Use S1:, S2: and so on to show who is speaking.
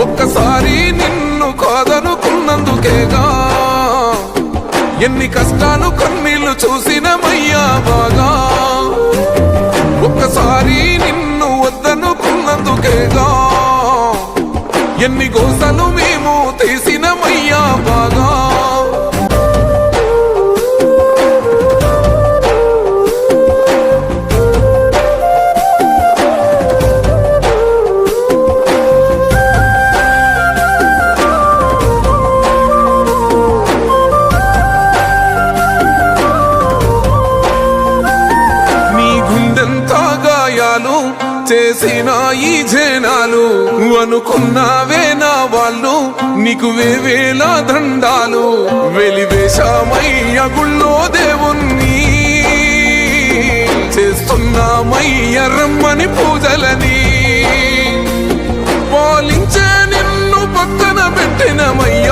S1: ఒక్కసారి నిన్ను కాదనుకున్నందుకేగా? ఎన్ని కష్టాలు కన్నీళ్ళు చూసినమయ్యా బాగా? ఒక్కసారి నిన్ను వద్దనుకున్నందుకేగా? ఎన్ని గోసలు మేము తీసినమయ్యా బాగా? చేసిన ఈ జనాలు అనుకున్నావే నా వాళ్ళు. నీకు వేవేల దండాలు. వెలివేశామయ్య గుళ్ళో దేవుణ్ణి చేస్తున్నామయ్య రమ్మని పూజలని. పాలించే నిన్ను పక్కన పెట్టినమయ్య.